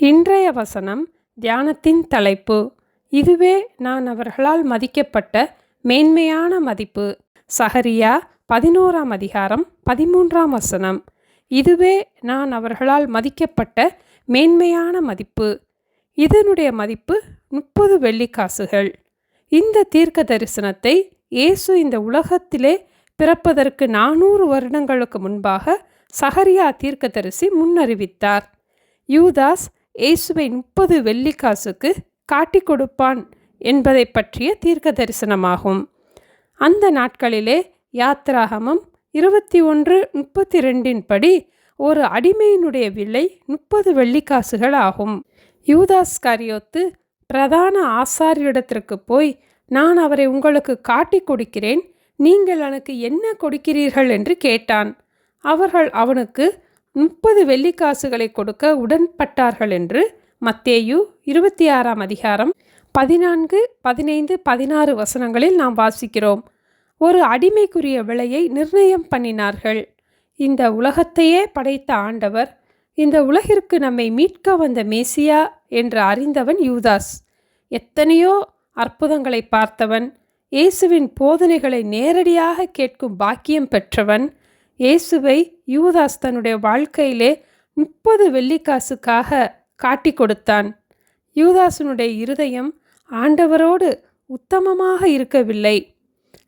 இன்றைய வசனம் தியானத்தின் தலைப்பு இதுவே நான் அவர்களால் மதிக்கப்பட்ட மேன்மையான மதிப்பு. சஹரியா பதினோராம் அதிகாரம் பதிமூன்றாம் வசனம் இதுவே நான் அவர்களால் மதிக்கப்பட்ட மேன்மையான மதிப்பு. இதனுடைய மதிப்பு முப்பது வெள்ளிக்காசுகள். இந்த தீர்க்க தரிசனத்தை இயேசு இந்த உலகத்திலே பிறப்பதற்கு நானூறு வருடங்களுக்கு முன்பாக சஹரியா தீர்க்கதரிசி முன்னறிவித்தார். யூதாஸ் இயேசுவை முப்பது வெள்ளிக்காசுக்கு காட்டிக் கொடுப்பான் என்பதை பற்றிய தீர்க்க தரிசனமாகும் அந்த நாட்களிலே யாத்ராகமம் இருபத்தி ஒன்று முப்பத்தி ரெண்டின் படி ஒரு அடிமையினுடைய விலை முப்பது வெள்ளிக்காசுகள் ஆகும். யூதாஸ் கரியோத்து பிரதான ஆசாரியிடத்திற்கு போய் நான் அவரை உங்களுக்கு காட்டி கொடுக்கிறேன். நீங்கள் எனக்கு என்ன கொடுக்கிறீர்கள்? என்று கேட்டான். அவர்கள் அவனுக்கு முப்பது வெள்ளிக்காசுகளை கொடுக்க உடன்பட்டார்கள் என்று மத்தேயு இருபத்தி ஆறாம் அதிகாரம் பதினான்கு பதினைந்து பதினாறு வசனங்களில் நாம் வாசிக்கிறோம். ஒரு அடிமைக்குரிய விலையை நிர்ணயம் பண்ணினார்கள். இந்த உலகத்தையே படைத்த ஆண்டவர் இந்த உலகிற்கு நம்மை மீட்க வந்த மேசியா என்று அறிந்தவன் யூதாஸ். எத்தனையோ அற்புதங்களை பார்த்தவன் இயேசுவின் போதனைகளை நேரடியாக கேட்கும் பாக்கியம் பெற்றவன் இயேசுவை யூதாஸ் தன்னுடைய வாழ்க்கையிலே முப்பது வெள்ளிக்காசுக்காக காட்டி கொடுத்தான். யூதாசனுடைய இருதயம் ஆண்டவரோடு உத்தமமாக இருக்கவில்லை.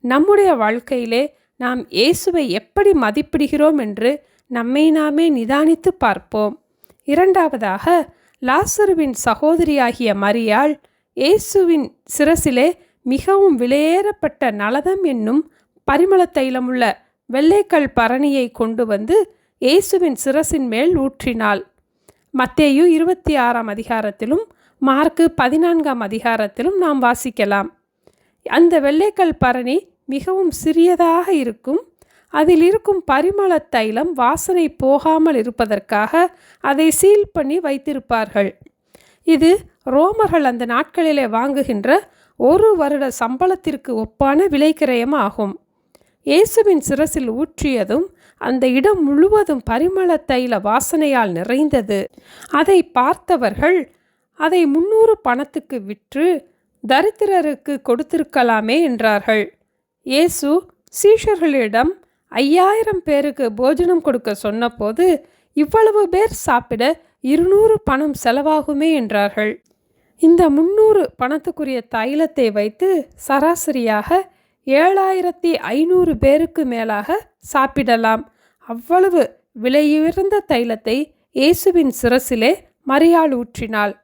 நம்முடைய வாழ்க்கையிலே நாம் இயேசுவை எப்படி மதிப்பிடுகிறோம் என்று நம்மை நாமே நிதானித்து பார்ப்போம். இரண்டாவதாக லாசருவின் சகோதரியாகிய மரியாள் இயேசுவின் சிரசிலே மிகவும் விலையேறப்பட்ட நலதம் என்னும் பரிமள தைலமுள்ள வெள்ளைக்கல் பரணியை கொண்டு வந்து இயேசுவின் சிரசின் மேல் ஊற்றினாள். மத்தேயு இருபத்தி ஆறாம் அதிகாரத்திலும் மார்க்கு பதினான்காம் அதிகாரத்திலும் நாம் வாசிக்கலாம். அந்த வெள்ளைக்கல் பரணி மிகவும் சிறியதாக இருக்கும். அதில் இருக்கும் பரிமள தைலம் வாசனை போகாமல் இருப்பதற்காக அதை சீல் பண்ணி வைத்திருப்பார்கள். இது ரோமர்கள் அந்த நாட்களிலே வாங்குகின்ற ஒரு வருட சம்பளத்திற்கு ஒப்பான விலைக்கிரயம் ஆகும் இயேசுவின் சிரசில் ஊற்றியதும் அந்த இடம் முழுவதும் பரிமள தைல வாசனையால் நிறைந்தது. அதை பார்த்தவர்கள் அதை முன்னூறு பணத்துக்கு விற்று தரித்திரருக்கு கொடுத்திருக்கலாமே என்றார்கள். இயேசு சீஷர்களிடம் ஐயாயிரம் பேருக்கு போஜனம் கொடுக்க சொன்னபோது இவ்வளவு பேர் சாப்பிட இருநூறு பணம் செலவாகுமே என்றார்கள். இந்த முன்னூறு பணத்துக்குரிய தைலத்தை வைத்து சராசரியாக ஏழாயிரத்தி ஐநூறு பேருக்கு மேலாக சாப்பிடலாம். அவ்வளவு விலையுயர்ந்த தைலத்தை இயேசுவின் சிரசிலே மரியாள் ஊற்றினாள்.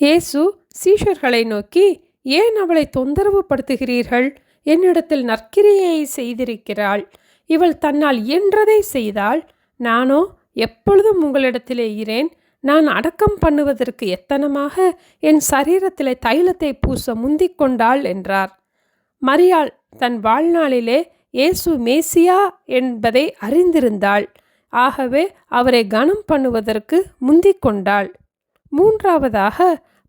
இயேசு சீஷர்களை நோக்கி ஏன் அவளை தொந்தரவு படுத்துகிறீர்கள் என்னிடத்தில் நற்கிரியை செய்திருக்கிறாள். இவள் தன்னால் இயன்றதை செய்தால் நானோ எப்பொழுதும் உங்களிடத்திலே இரேன் நான் அடக்கம் பண்ணுவதற்கு எத்தனமாக என் சரீரத்திலே தைலத்தை பூச முந்திக் கொண்டாள் என்றார். மரியாள் தன் வாழ்நாளிலே இயேசு மேசியா என்பதை அறிந்திருந்தாள். ஆகவே அவரை கனம் பண்ணுவதற்கு முந்திக் கொண்டாள். மூன்றாவதாக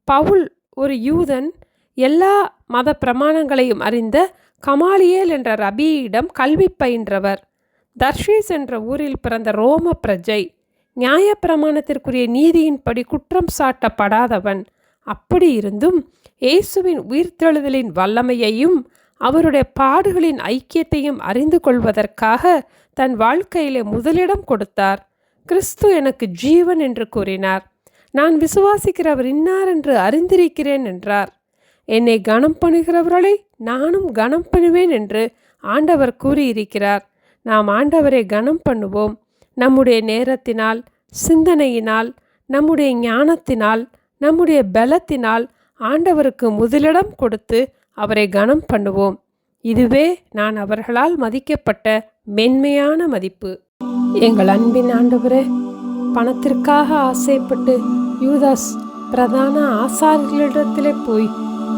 பவுல் ஒரு யூதன் எல்லா மத பிரமாணங்களையும் அறிந்த கமாலியேல் என்ற ரபியிடம் கல்வி பயின்றவர். தர்ஷீஸ் என்ற ஊரில் பிறந்த ரோம பிரஜை நியாயப்பிரமாணத்திற்குரிய நீதியின்படி குற்றம் சாட்டப்படாதவன். அப்படி இருந்தும் இயேசுவின் உயிர்த்தெழுதலின் வல்லமையையும் அவருடைய பாடுகளின் ஐக்கியத்தையும் அறிந்து கொள்வதற்காக தன் வாழ்க்கையிலே முதலிடம் கொடுத்தார். கிறிஸ்து எனக்கு ஜீவன் என்று கூறினார். நான் விசுவாசிக்கிறவர் இன்னார் என்று அறிந்திருக்கிறேன் என்றார். என்னை கனம் பண்ணுகிறவர்களை நானும் கனம் பண்ணுவேன் என்று ஆண்டவர் கூறியிருக்கிறார். நாம் ஆண்டவரை கனம் பண்ணுவோம். நம்முடைய நேரத்தினால் சிந்தனையினால் நம்முடைய ஞானத்தினால் நம்முடைய பலத்தினால் ஆண்டவருக்கு முதலிடம் கொடுத்து அவரை கனம் பண்ணுவோம். இதுவே நான் அவர்களால் மதிக்கப்பட்ட மென்மையான மதிப்பு. எங்கள் அன்பின் ஆண்டவரே பணத்திற்காக ஆசைப்பட்டு யூதாஸ் பிரதான ஆசாரிகளிடத்திலே போய்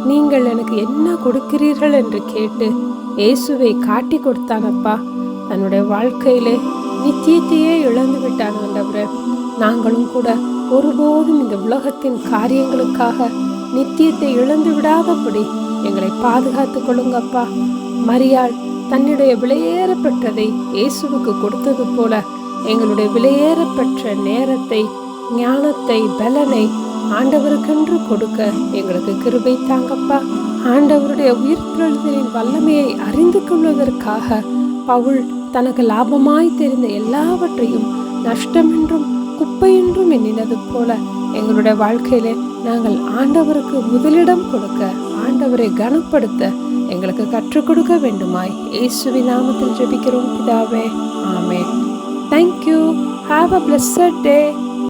நீங்கள் எனக்கு என்ன கொடுக்கிறீர்கள் என்று கேட்டு இயேசுவை காட்டி கொடுத்தானப்பா. தன்னுடைய வாழ்க்கையிலே நித்தியத்தையே இழந்து விட்டான் ஆண்டவரே. நாங்களும் கூட ஒருபோதும் இந்த உலகத்தின் காரியங்களுக்காக நித்தியத்தை இழந்து விடாதபடி எங்களை பாதுகாத்து கொள்ளுங்கப்பா. மரியாள் தன்னுடைய விலையேறப்பட்டதை இயேசுவுக்கு கொடுத்தது போல எங்களுடைய விலையேறப்பெற்ற நேரத்தை ஞானத்தை பலனை ஆண்டவருக்கென்று கொடுக்க எங்களுக்கு கிருபை தாங்கப்பா. ஆண்டவருடைய உயிர்த்தெழுதலின் வல்லமையை அறிந்து கொள்வதற்காக பவுல் தனக்கு லாபமாய் தெரிந்த எல்லாவற்றையும் நஷ்டமென்றும் குப்பையென்றும் எண்ணினது போல எங்களுடைய வாழ்க்கையிலே நாங்கள் ஆண்டவருக்கு முதலிடம் கொடுக்க ஆண்டவரை கனப்படுத்த எங்களுக்கு கற்றுக் கொடுக்க வேண்டுமாய். இயேசுவி நாமத்தில் ஜெபிக்கிறோம் பிதாவே. ஆமே thank you have a blessed day